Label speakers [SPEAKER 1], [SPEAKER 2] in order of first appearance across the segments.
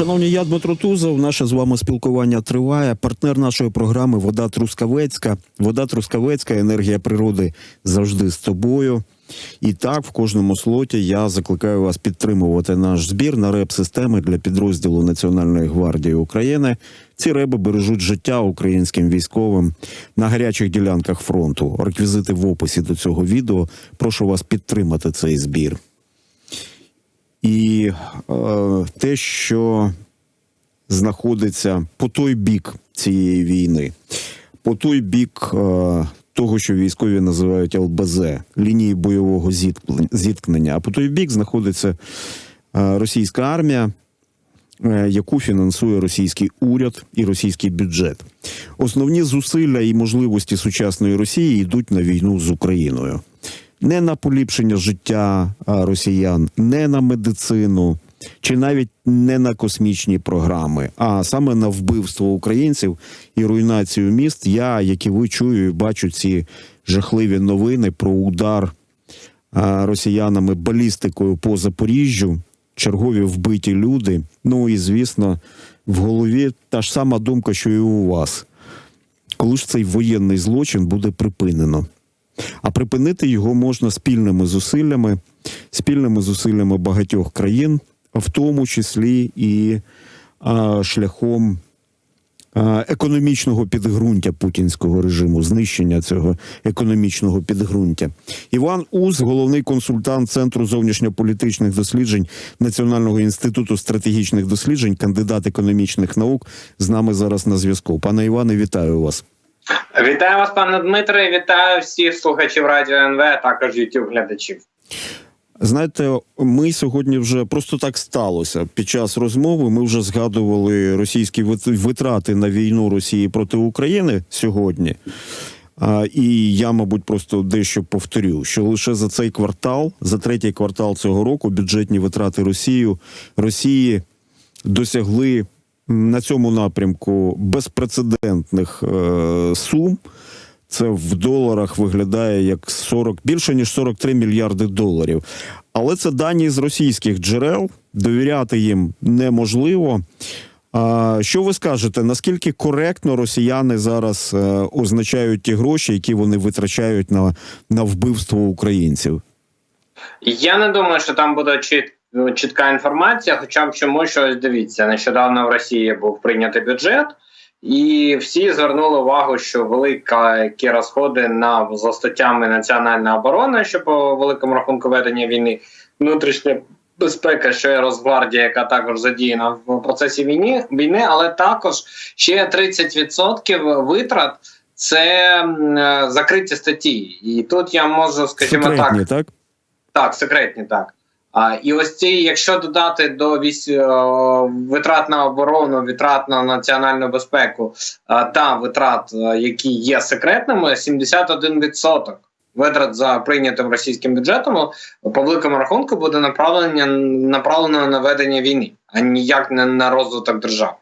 [SPEAKER 1] Шановні, я Дмитро Тузов. Наше з вами спілкування триває. Партнер нашої програми Вода Трускавецька. Вода Трускавецька, енергія природи завжди з тобою. І так, в кожному слоті я закликаю вас підтримувати наш збір на реп-системи для підрозділу Національної гвардії України. Ці реби бережуть життя українським військовим на гарячих ділянках фронту. Реквізити в описі до цього відео. Прошу вас підтримати цей збір. І е, те, що знаходиться по той бік цієї війни, по той бік е, того, що військові називають ЛБЗ, лінії бойового зіткнення, а по той бік знаходиться е, російська армія, е, яку фінансує російський уряд і російський бюджет. Основні зусилля і можливості сучасної Росії йдуть на війну з Україною не на поліпшення життя росіян, не на медицину чи навіть не на космічні програми, а саме на вбивство українців і руйнацію міст. Я, як і ви чую, і бачу ці жахливі новини про удар росіянами балістикою по Запоріжжю, чергові вбиті люди. Ну і звісно, в голові та ж сама думка, що і у вас. Коли ж цей воєнний злочин буде припинено? А припинити його можна спільними зусиллями, спільними зусиллями багатьох країн, в тому числі і а, шляхом економічного підґрунтя путінського режиму, знищення цього економічного підґрунтя. Іван Уз, головний консультант Центру зовнішньополітичних досліджень Національного інституту стратегічних досліджень, кандидат економічних наук, з нами зараз на зв'язку. Пане Іване, вітаю вас.
[SPEAKER 2] Вітаю вас, пане Дмитре. Вітаю всіх слухачів радіо НВ, а також youtube глядачів.
[SPEAKER 1] Знаєте, ми сьогодні вже просто так сталося. Під час розмови ми вже згадували російські витрати на війну Росії проти України сьогодні. А, І я, мабуть, просто дещо повторю, що лише за цей квартал, за третій квартал цього року, бюджетні витрати Росії Росії досягли на цьому напрямку безпрецедентних е, сум. Це в доларах виглядає як 40, більше ніж 43 мільярди доларів. Але це дані з російських джерел. Довіряти їм неможливо. А що ви скажете? Наскільки коректно росіяни зараз е, означають ті гроші, які вони витрачають на, на вбивство українців?
[SPEAKER 2] Я не думаю, що там буде чіт, чітка інформація. Хоча б чому щось дивіться, нещодавно в Росії був прийнятий бюджет. І всі звернули увагу, що великі розходи на за статтями національної оборони, що по великому рахунку ведення війни, внутрішня безпека, що є Росгвардія, яка також задіяна в процесі війни, війни, але також ще 30% витрат це е, закриті статті. І тут я можу, скажімо
[SPEAKER 1] секретні,
[SPEAKER 2] так,
[SPEAKER 1] так,
[SPEAKER 2] так, секретні так. А, І ось ці, якщо додати до вісь е, витрат на оборону, витрат на національну безпеку а, та витрат, е, які є секретними, 71% витрат за прийнятим російським бюджетом по великому рахунку буде направлення направлено на ведення війни, а ніяк не на розвиток держави.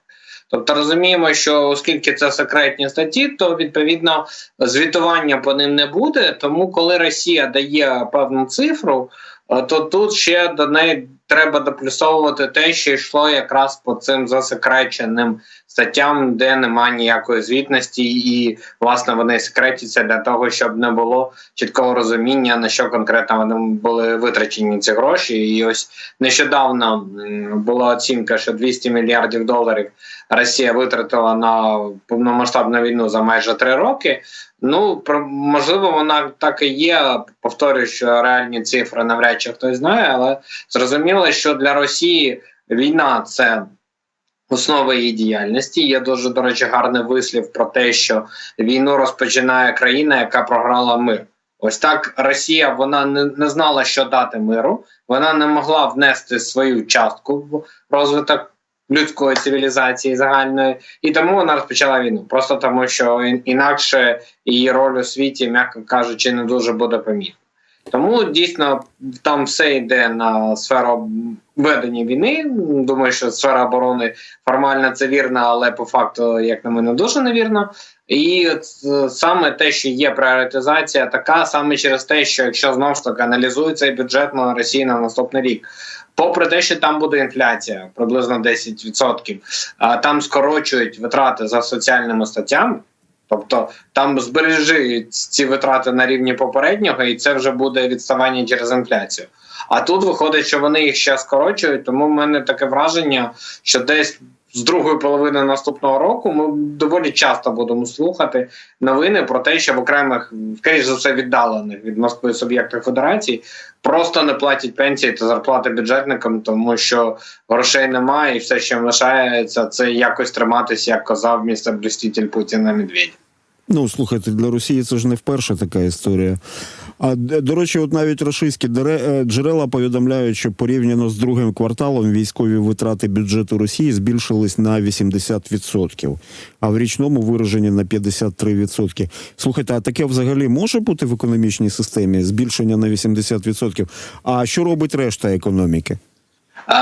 [SPEAKER 2] Тобто розуміємо, що оскільки це секретні статті, то відповідно звітування по ним не буде. Тому коли Росія дає певну цифру то тут ще до неї треба доплюсовувати те, що йшло якраз по цим засекреченим статтям, де немає ніякої звітності, і власне вони секретяться для того, щоб не було чіткого розуміння на що конкретно вони були витрачені ці гроші. І ось нещодавно була оцінка, що 200 мільярдів доларів Росія витратила на повномасштабну війну за майже три роки. Ну можливо, вона так і є. Повторюю, що реальні цифри навряд чи хтось знає, але зрозуміло, що для Росії війна це. Основа її діяльності є дуже до речі, гарний вислів про те, що війну розпочинає країна, яка програла мир. Ось так Росія вона не, не знала, що дати миру. Вона не могла внести свою частку в розвиток людської цивілізації загальної, і тому вона розпочала війну. Просто тому, що інакше її роль у світі, м'яко кажучи, не дуже буде помітна. Тому дійсно там все йде на сферу ведення війни. Думаю, що сфера оборони формально це вірно, але по факту, як на мене, дуже невірно. І саме те, що є пріоритизація, така саме через те, що якщо знову ж таки аналізується бюджет на Росії на наступний рік попри те, що там буде інфляція приблизно 10%, а там скорочують витрати за соціальними статтями. Тобто там збережуть ці витрати на рівні попереднього, і це вже буде відставання через інфляцію. А тут виходить, що вони їх ще скорочують, тому в мене таке враження, що десь з другої половини наступного року ми доволі часто будемо слухати новини про те, що в окремих, скоріш за все, віддалених від Москви суб'єктах федерації просто не платять пенсії та зарплати бюджетникам, тому що грошей немає, і все, що лишається, це якось триматися, як казав містер блюститель Путіна Медведєв.
[SPEAKER 1] Ну, слухайте, для Росії це ж не вперше така історія. А до речі, от навіть російські е, джерела повідомляють, що порівняно з другим кварталом військові витрати бюджету Росії збільшились на 80%, а в річному вираженні на 53%. Слухайте, а таке взагалі може бути в економічній системі збільшення на 80%? А що робить решта економіки?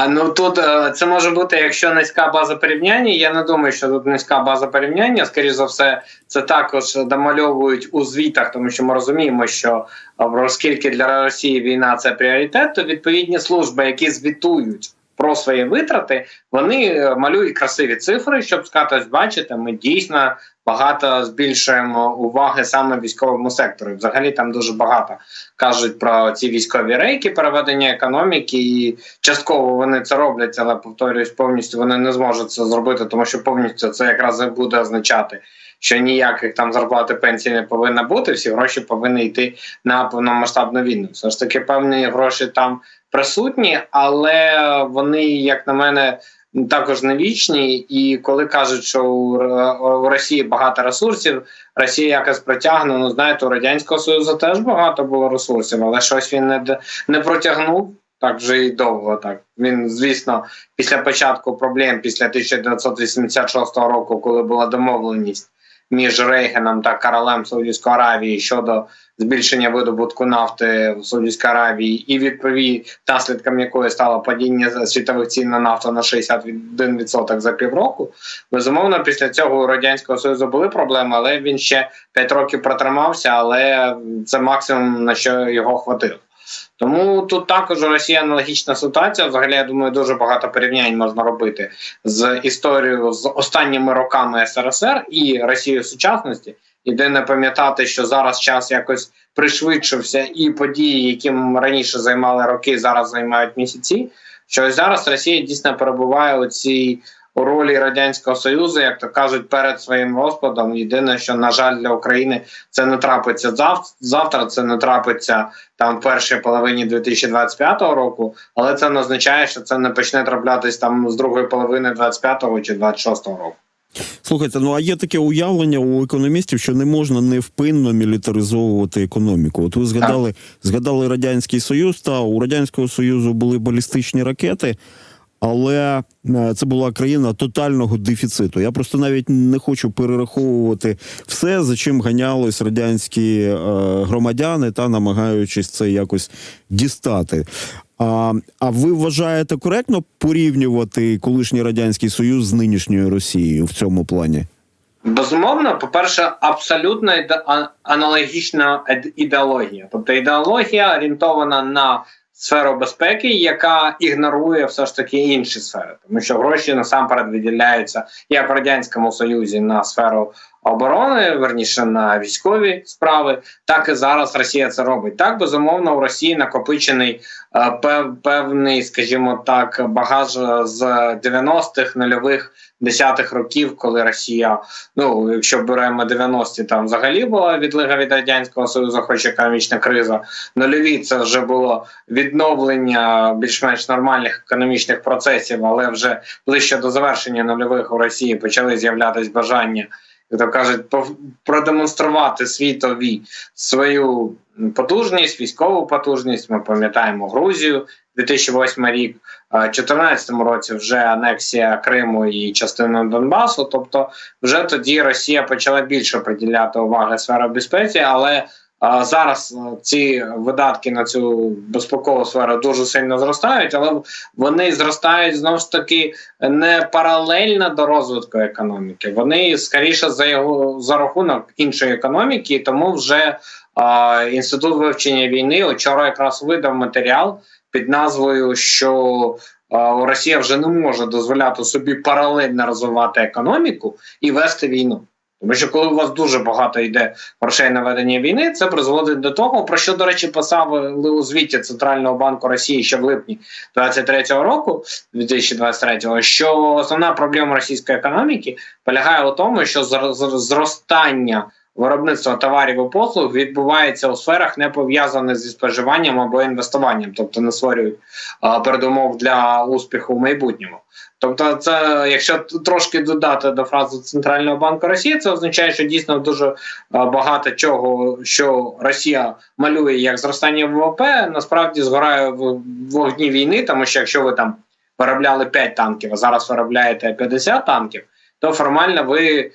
[SPEAKER 2] Ну тут е, це може бути, якщо низька база порівняння. Я не думаю, що тут низька база порівняння. Скоріше за все, це також домальовують у звітах, тому що ми розуміємо, що е, оскільки для Росії війна це пріоритет, то відповідні служби, які звітують. Про свої витрати вони е, малюють красиві цифри, щоб сказати, бачите, ми дійсно багато збільшуємо уваги саме військовому сектору. Взагалі там дуже багато кажуть про ці військові рейки, переведення економіки, і частково вони це роблять, але повторюсь, повністю вони не зможуть це зробити, тому що повністю це якраз і буде означати. Що ніяких там зарплати пенсій не повинно бути, всі гроші повинні йти на повномасштабну війну. Все ж таки, певні гроші там присутні, але вони, як на мене, також не вічні. І коли кажуть, що у, у Росії багато ресурсів, Росія якось протягне. Ну знаєте, у радянського союзу теж багато було ресурсів, але щось він не не протягнув. Так вже і довго. Так він, звісно, після початку проблем, після 1986 року, коли була домовленість між Рейганом та королем Саудівської Аравії щодо збільшення видобутку нафти в Саудівській Аравії, і відповідь наслідком якої стало падіння світових цін на нафту на 61% за півроку. Безумовно, після цього у радянського союзу були проблеми, але він ще 5 років протримався. Але це максимум на що його хватило. Тому тут також у Росії аналогічна ситуація. Взагалі, я думаю, дуже багато порівнянь можна робити з історією з останніми роками СРСР і Росією сучасності. Іде не пам'ятати, що зараз час якось пришвидшився, і події, яким раніше займали роки, зараз займають місяці. Що зараз Росія дійсно перебуває у цій у ролі радянського союзу, як то кажуть, перед своїм розпадом. Єдине, що на жаль для України це не трапиться зав- завтра. Це не трапиться там в першій половині 2025 року, але це не означає, що це не почне траплятись там з другої половини 25 чи 26 року.
[SPEAKER 1] Слухайте, ну а є таке уявлення у економістів, що не можна невпинно мілітаризовувати економіку. От ви згадали, згадали радянський союз. Та у радянського союзу були балістичні ракети, але е, це була країна тотального дефіциту. Я просто навіть не хочу перераховувати все, за чим ганялись радянські е, громадяни, та намагаючись це якось дістати. А, а ви вважаєте коректно порівнювати колишній радянський союз з нинішньою Росією в цьому плані?
[SPEAKER 2] Безумовно, по-перше, абсолютно аналогічна ідеологія. Тобто ідеологія орієнтована на сферу безпеки, яка ігнорує все ж таки інші сфери, тому що гроші насамперед виділяються як в радянському союзі на сферу оборони, верніше на військові справи, так і зараз Росія це робить. Так безумовно, у Росії накопичений е, пев, певний, скажімо так, багаж з 90-х нульових десятих років, коли Росія, ну якщо беремо 90-ті, там взагалі була відлига від радянського союзу, хоч економічна криза. Нульові це вже було відновлення більш-менш нормальних економічних процесів, але вже ближче до завершення нульових у Росії почали з'являтися бажання. Як то кажуть, продемонструвати світові свою потужність, військову потужність. Ми пам'ятаємо Грузію 2008 рік, в 2014 році вже анексія Криму і частини Донбасу. Тобто, вже тоді Росія почала більше приділяти уваги сфері безпеці, але зараз ці видатки на цю безпекову сферу дуже сильно зростають, але вони зростають знову ж таки не паралельно до розвитку економіки. Вони скоріше за його за рахунок іншої економіки, тому вже а, інститут вивчення війни вчора якраз видав матеріал, під назвою, що е, Росія вже не може дозволяти собі паралельно розвивати економіку і вести війну. Тому що коли у вас дуже багато йде грошей на ведення війни, це призводить до того, про що, до речі, писали у звіті Центрального банку Росії ще в липні 23-го року, 2023-го, що основна проблема російської економіки полягає у тому, що зр- зр- зростання виробництва товарів і послуг відбувається у сферах, не пов'язаних зі споживанням або інвестуванням, тобто не створюють передумов для успіху в майбутньому. Тобто, це якщо трошки додати до фрази Центрального банку Росії, це означає, що дійсно дуже багато чого, що Росія малює як зростання ВВП, насправді згорає в вогні війни, тому що якщо ви там виробляли 5 танків, а зараз виробляєте 50 танків, то формально ви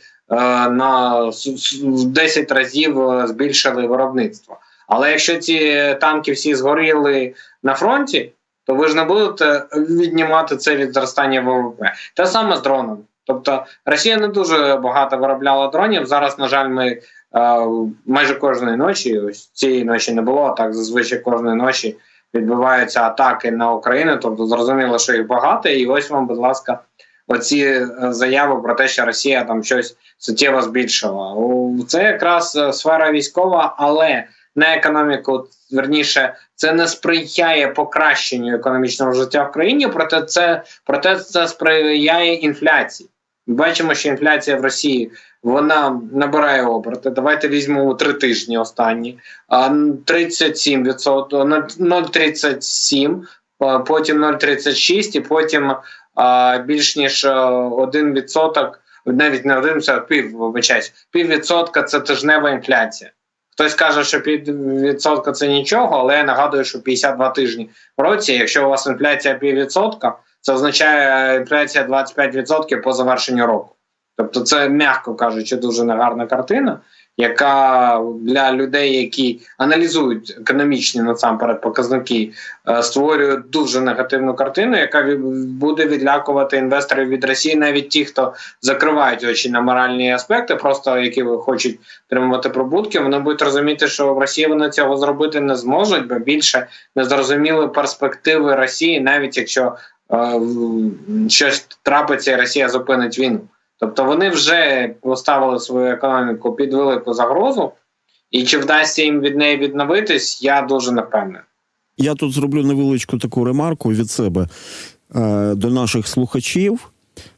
[SPEAKER 2] на с- в 10 разів е, збільшили виробництво. Але якщо ці танки всі згоріли на фронті, то ви ж не будете віднімати це від зростання ВВП. Те саме з дроном. Тобто Росія не дуже багато виробляла дронів. Зараз, на жаль, ми е, майже кожної ночі, ось цієї ночі не було, а так зазвичай кожної ночі відбуваються атаки на Україну. Тобто зрозуміло, що їх багато, і ось вам, будь ласка, оці е, заяви про те, що Росія там щось суттєво збільшила. Це якраз е, сфера військова, але на економіку, верніше, це не сприяє покращенню економічного життя в країні, проте це проте це сприяє інфляції. Бачимо, що інфляція в Росії вона набирає оберти. Давайте візьмемо три тижні останні. А, 37%, на- 0,37, а, потім 0,36 і потім більш ніж а, 1%, навіть не 1%, пів, вибачаюсь, піввідсотка це тижнева інфляція. Хтось каже, що піввідсотка це нічого, але я нагадую, що 52 тижні в році, якщо у вас інфляція піввідсотка, це означає інфляція 25% по завершенню року. Тобто, це, м'яко кажучи, дуже негарна картина, яка для людей, які аналізують економічні насамперед показники, е, створює дуже негативну картину, яка буде відлякувати інвесторів від Росії, навіть ті, хто закривають очі на моральні аспекти, просто які хочуть отримувати прибутки, вони будуть розуміти, що в Росії вони цього зробити не зможуть, бо більше не зрозуміли перспективи Росії, навіть якщо е, щось трапиться, і Росія зупинить війну. Тобто вони вже поставили свою економіку під велику загрозу, і чи вдасться їм від неї відновитись, я дуже не.
[SPEAKER 1] Я тут зроблю невеличку таку ремарку від себе е, до наших слухачів,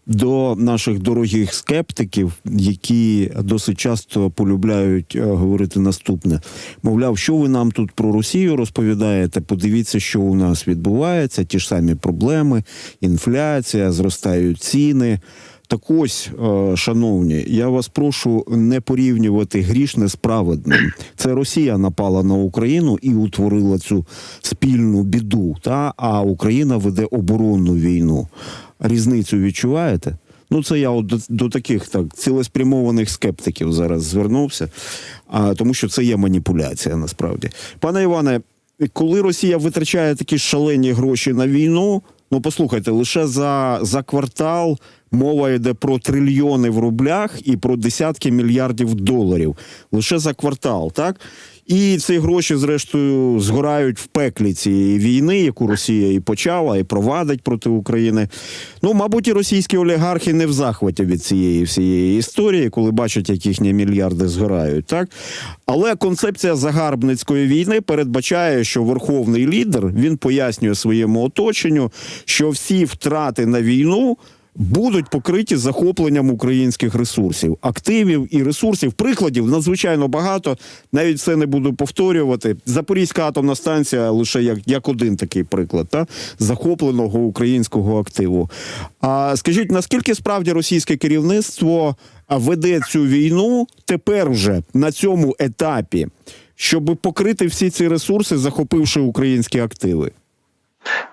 [SPEAKER 1] до наших дорогих скептиків, які досить часто полюбляють е, говорити наступне: мовляв, що ви нам тут про Росію розповідаєте? Подивіться, що у нас відбувається, ті ж самі проблеми, інфляція, зростають ціни. Так ось, е, шановні, я вас прошу не порівнювати грішне з праведним. Це Росія напала на Україну і утворила цю спільну біду. Та а Україна веде оборонну війну. Різницю відчуваєте? Ну, це я от до, до таких так цілеспрямованих скептиків зараз звернувся, а, тому що це є маніпуляція насправді. Пане Іване, коли Росія витрачає такі шалені гроші на війну, ну послухайте, лише за, за квартал мова йде про трильйони в рублях і про десятки мільярдів доларів. Лише за квартал, так? І ці гроші, зрештою, згорають в пеклі цієї війни, яку Росія і почала, і провадить проти України. Ну, мабуть, і російські олігархи не в захваті від цієї всієї історії, коли бачать, як їхні мільярди згорають, так? Але концепція загарбницької війни передбачає, що верховний лідер він пояснює своєму оточенню, що всі втрати на війну будуть покриті захопленням українських ресурсів, активів і ресурсів. Прикладів надзвичайно багато. Навіть це не буду повторювати. Запорізька атомна станція лише як, як один такий приклад, та захопленого українського активу. А скажіть, наскільки справді російське керівництво веде цю війну тепер вже на цьому етапі, щоб покрити всі ці ресурси, захопивши українські активи?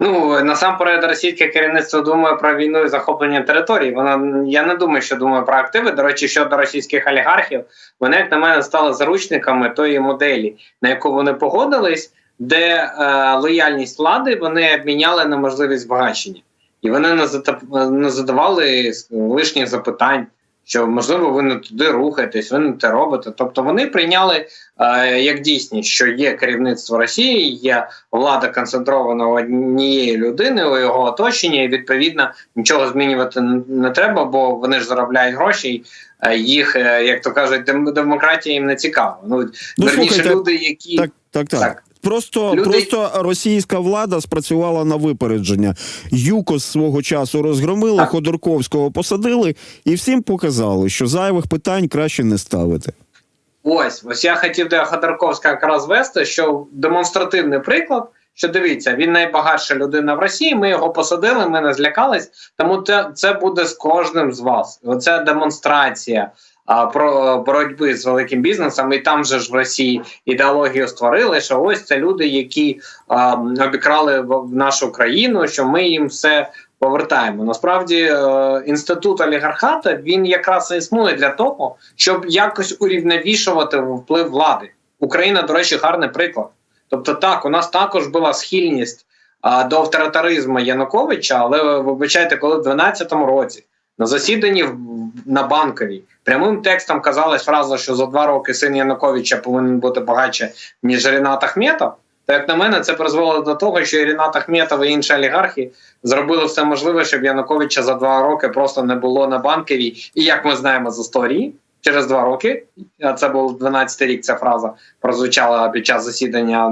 [SPEAKER 2] Ну насамперед, російське керівництво думає про війну і захоплення територій. Воно я не думаю, що думає про активи. До речі, щодо російських олігархів, вони, як на мене, стали заручниками тої моделі, на яку вони погодились, де е, лояльність влади вони обміняли на можливість збагачення, і вони не задавали лишніх запитань. Що можливо ви не туди рухаєтесь, ви не те робите. Тобто вони прийняли е, як дійсність, що є керівництво Росії, є влада концентрована у однієї людини у його оточенні, і відповідно нічого змінювати не- треба, бо вони ж заробляють гроші. і, е, Їх, е, як то кажуть, демократія їм не цікава. Ну,
[SPEAKER 1] Ну,
[SPEAKER 2] верніше,
[SPEAKER 1] слухайте,
[SPEAKER 2] люди, які
[SPEAKER 1] Так, так, так.
[SPEAKER 2] Так.
[SPEAKER 1] Просто,
[SPEAKER 2] Люди-
[SPEAKER 1] просто російська влада спрацювала на випередження. ЮКОС свого часу розгромили,
[SPEAKER 2] Так.
[SPEAKER 1] Ходорковського посадили, і всім показали, що зайвих питань краще не ставити.
[SPEAKER 2] Ось, ось я хотів до Ходорковська якраз вести, що демонстративний приклад. Що дивіться, він найбагатша людина в Росії. Ми його посадили, ми не злякались. Тому це, це буде з кожним з вас. Оце демонстрація про боротьби з великим бізнесом. І там же ж в Росії ідеологію створили, що ось це люди, які а, обікрали в- нашу країну, що ми їм все повертаємо. Насправді, е, інститут олігархата він якраз існує для того, щоб якось урівновішувати вплив влади. Україна, до речі, гарний приклад. Тобто, так, у нас також була схильність до авторитаризму Януковича, але вибачайте, коли в 2012 році на засіданні в- на банковій прямим текстом казалась фраза, що за два роки син Януковича повинен бути багатше, ніж Рінат Ахметов. То, як на мене, це призвело до того, що і Рінат Ахметов і інші олігархи зробили все можливе, щоб Януковича за два роки просто не було на банковій. І як ми знаємо з історії, через два роки, а це був 12-й рік. Ця фраза прозвучала під час засідання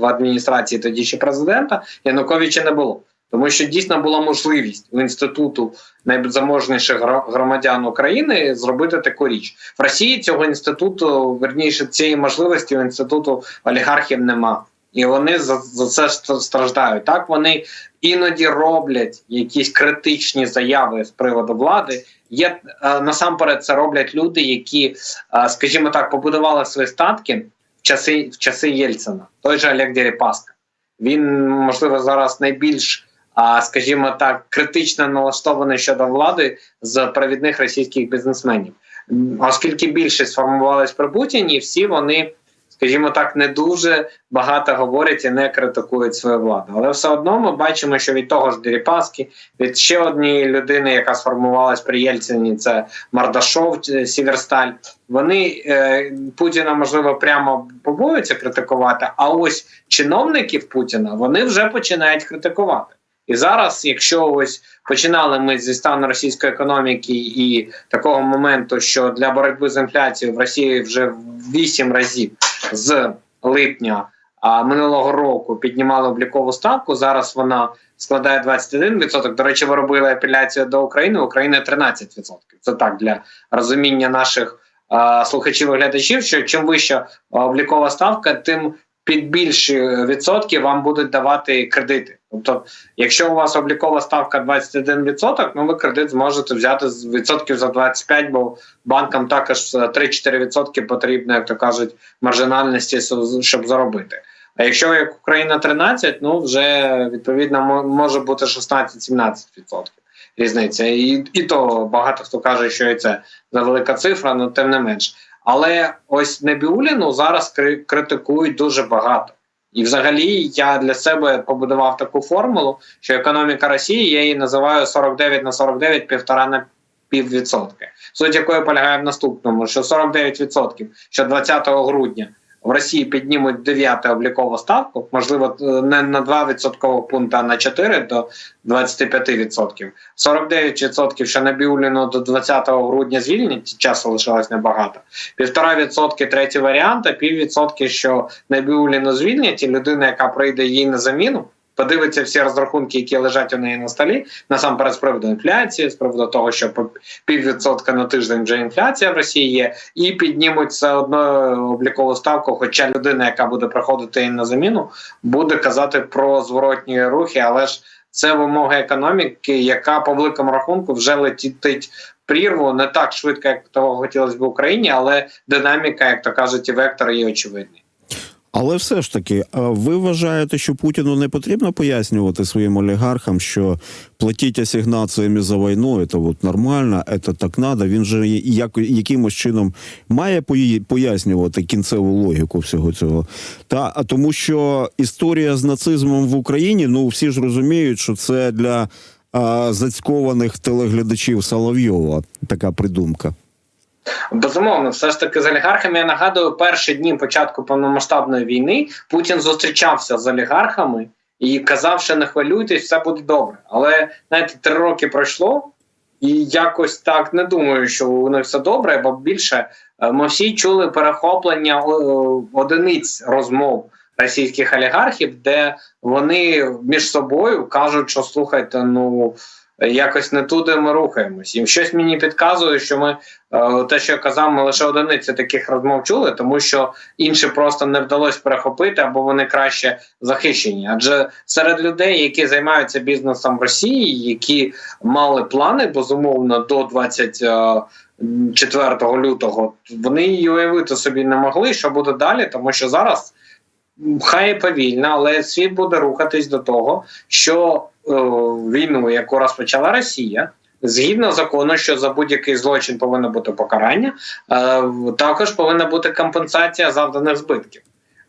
[SPEAKER 2] в адміністрації тоді ще президента. Януковича не було. Тому що дійсно була можливість у інституту найзаможніших громадян України зробити таку річ в Росії. Цього інституту верніше цієї можливості у інституту олігархів нема, і вони за, за це страждають. Так вони іноді роблять якісь критичні заяви з приводу влади. Є е, насамперед це роблять люди, які, е, скажімо так, побудували свої статки в часи в часи Єльцина. Той же Олег Дерипаска. Він можливо зараз найбільш, скажімо так, критично налаштований щодо влади з провідних російських бізнесменів, оскільки більшість сформувалась при Путіні, всі вони. Скажімо так, не дуже багато говорять і не критикують свою владу. Але все одно ми бачимо, що від того ж Дерипаски, від ще однієї людини, яка сформувалась при Єльцині, це Мардашов е, Сіверсталь. Вони е, Путіна можливо прямо побоюються критикувати. А ось чиновників Путіна вони вже починають критикувати. І зараз, якщо ось починали ми зі стану російської економіки і такого моменту, що для боротьби з інфляцією в Росії вже в 8 разів з липня минулого року піднімали облікову ставку. Зараз вона складає 21%. До речі, ви робили апеляцію до України. України 13%. Це так для розуміння наших слухачів і глядачів. Що чим вища облікова ставка, тим під більші відсотки вам будуть давати кредити. Тобто, якщо у вас облікова ставка 21%, ну ви кредит зможете взяти з відсотків за 25%, бо банкам також 3-4% потрібно, як то кажуть, маржинальності, щоб заробити. А якщо як Україна 13, ну вже відповідно може бути 16-17% різниця. І, і то багато хто каже, що і це за велика цифра, але тим не менш. Але ось Небіуліну зараз кри- критикують дуже багато. І взагалі я для себе побудував таку формулу, що економіка Росії я її називаю 49 на 49, півтора на піввідсотки. Суть якої полягає в наступному: що 49%, що 20 грудня в Росії піднімуть 9 облікову ставку, можливо, не на 2 відсоткових пункти, а на 4 до 25%. 49%, що Набіуліну до 20 грудня звільнять, часу лишилось небагато. Півтора відсотки третій варіант, а піввідсотки, що Набіуліну звільнять, і людина, яка прийде їй на заміну, подивиться всі розрахунки, які лежать у неї на столі, насамперед з приводу інфляції, з приводу того, що по піввідсотка на тиждень вже інфляція в Росії є, і піднімуть все одно облікову ставку. Хоча людина, яка буде приходити на заміну, буде казати про зворотні рухи, але ж це вимога економіки, яка по великому рахунку вже летить в прірву не так швидко, як того хотілося б в Україні, але динаміка, як то кажуть, і вектор є очевидний.
[SPEAKER 1] Але все ж таки, ви вважаєте, що Путіну не потрібно пояснювати своїм олігархам, що платіть асигнаціями за війну, це от нормально, це так надо. Він же як, якимось чином має пояснювати кінцеву логіку всього цього. Та а тому, що історія з нацизмом в Україні, ну всі ж розуміють, що це для а, зацькованих телеглядачів Соловйова. Така придумка.
[SPEAKER 2] Безумовно, все ж таки з олігархами. Я нагадую, перші дні початку повномасштабної війни Путін зустрічався з олігархами і казав, що не хвилюйтесь, все буде добре. Але знаєте, три роки пройшло, і якось так не думаю, що у них все добре, бо більше е, ми всі чули перехоплення одиниць розмов російських олігархів, де вони між собою кажуть, що слухайте, ну. Якось не туди ми рухаємось. І щось мені підказує, що ми е, те, що я казав, ми лише одиниці таких розмов чули, тому що інші просто не вдалося перехопити або вони краще захищені. Адже серед людей, які займаються бізнесом в Росії, які мали плани безумовно до 24 лютого, вони і уявити собі не могли, що буде далі, тому що зараз. Хай повільно, але світ буде рухатись до того, що е, війну, яку розпочала Росія, згідно закону, що за будь-який злочин повинно бути покарання, е, також повинна бути компенсація завданих збитків.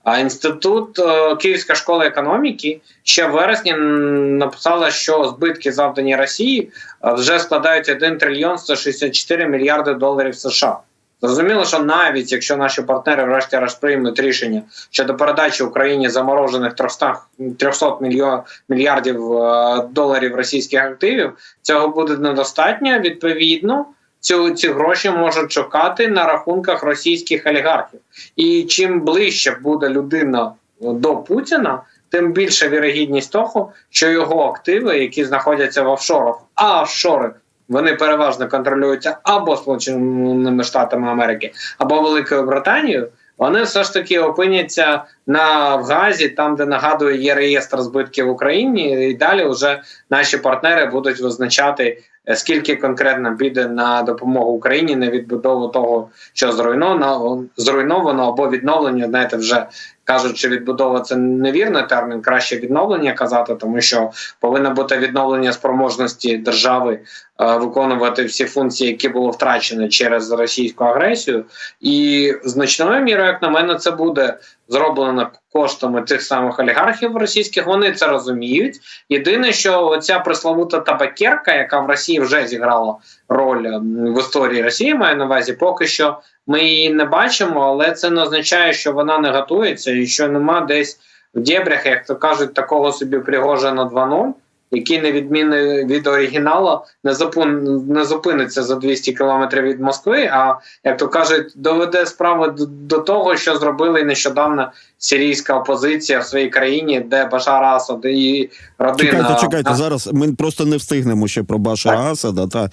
[SPEAKER 2] А інститут е, Київська школа економіки ще в вересні написала, що збитки завдані Росії е, вже складають 1 трильйон 164 мільярди доларів США. Зрозуміло, що навіть якщо наші партнери врешті-решт приймуть рішення щодо передачі Україні заморожених 300, 300 мільйон, мільярдів е, доларів російських активів, цього буде недостатньо. Відповідно, цю, ці гроші можуть чекати на рахунках російських олігархів. І чим ближче буде людина до Путіна, тим більша вірогідність того, що його активи, які знаходяться в офшорах, а офшори вони переважно контролюються або Сполученими Штатами Америки, або Великою Британією. Вони все ж таки опиняться на в Газі, там де нагадую є реєстр збитків в Україні, і далі вже наші партнери будуть визначати скільки конкретно піде на допомогу Україні на відбудову того, що зруйновано зруйновано або відновлення. Знаєте, вже кажуть, що відбудова це невірний термін, краще відновлення казати, тому що повинно бути відновлення спроможності держави е, виконувати всі функції, які було втрачено через російську агресію, і значною мірою, як на мене, це буде зроблено коштами тих самих олігархів російських. Вони це розуміють. Єдине, що ця пресловута табакерка, яка в Росії вже зіграла роль в історії Росії, маю на увазі, поки що ми її не бачимо, але це не означає, що вона не готується і що нема десь в дєбрях, як то кажуть, такого собі Пригожина 2.0, який не відмінний від оригіналу, не запун не зупиниться за 200 кілометрів від Москви. А як то кажуть, доведе справу до, до того, що зробили нещодавно сирійська опозиція в своїй країні, де Башар Асад і родина
[SPEAKER 1] Чекайте, чекайте. Зараз ми просто не встигнемо ще про Башара
[SPEAKER 2] Так.
[SPEAKER 1] Асада. Та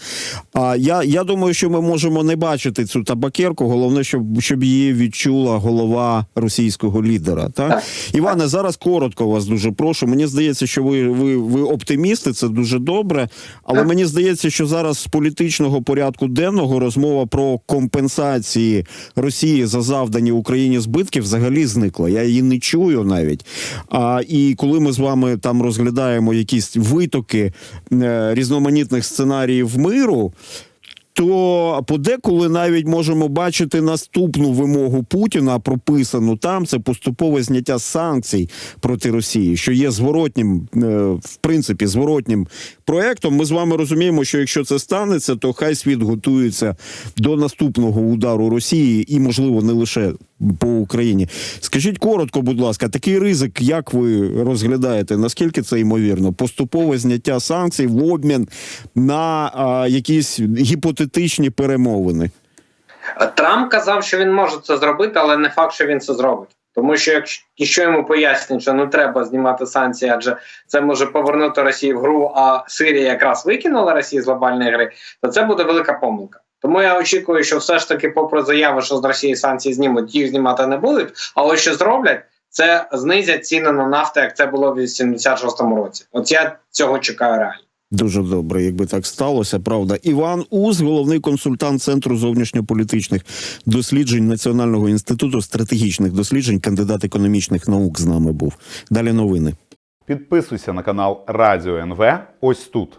[SPEAKER 1] а я, я думаю, що ми можемо не бачити цю табакерку. Головне, щоб щоб її відчула голова російського лідера. Та
[SPEAKER 2] Так.
[SPEAKER 1] Іване, зараз коротко вас дуже прошу. Мені здається, що ви, ви, ви оптимісти, це дуже добре. Але
[SPEAKER 2] Так.
[SPEAKER 1] мені здається, що зараз з політичного порядку денного розмова про компенсації Росії за завдані Україні збитки взагалі зникла. Я її не чую навіть. А і коли ми з вами там розглядаємо якісь витоки е, різноманітних сценаріїв миру. То подеколи навіть можемо бачити наступну вимогу Путіна, прописану там це поступове зняття санкцій проти Росії, що є зворотнім, е, в принципі, зворотнім проектом. Ми з вами розуміємо, що якщо це станеться, то хай світ готується до наступного удару Росії і, можливо, не лише по Україні. Скажіть коротко, будь ласка, такий ризик, як ви розглядаєте? Наскільки це ймовірно? Поступове зняття санкцій в обмін на а, якісь гіпотетичні перемовини.
[SPEAKER 2] Трамп казав, що він може це зробити, але не факт, що він це зробить. Тому що якщо йому пояснять, що не треба знімати санкції, адже це може повернути Росію в гру, а Сирія якраз викинула Росію з глобальної гри, то це буде велика помилка. Тому я очікую, що все ж таки, попри заяви, що з Росії санкції знімуть, їх знімати не будуть. Але що зроблять, це знизять ціни на нафту, як це було в 86-му році. От я цього чекаю реально.
[SPEAKER 1] Дуже добре, якби так сталося, правда. Іван Уз, головний консультант Центру зовнішньополітичних досліджень Національного інституту стратегічних досліджень, кандидат економічних наук з нами був. Далі новини.
[SPEAKER 3] Підписуйся на канал Радіо НВ ось тут.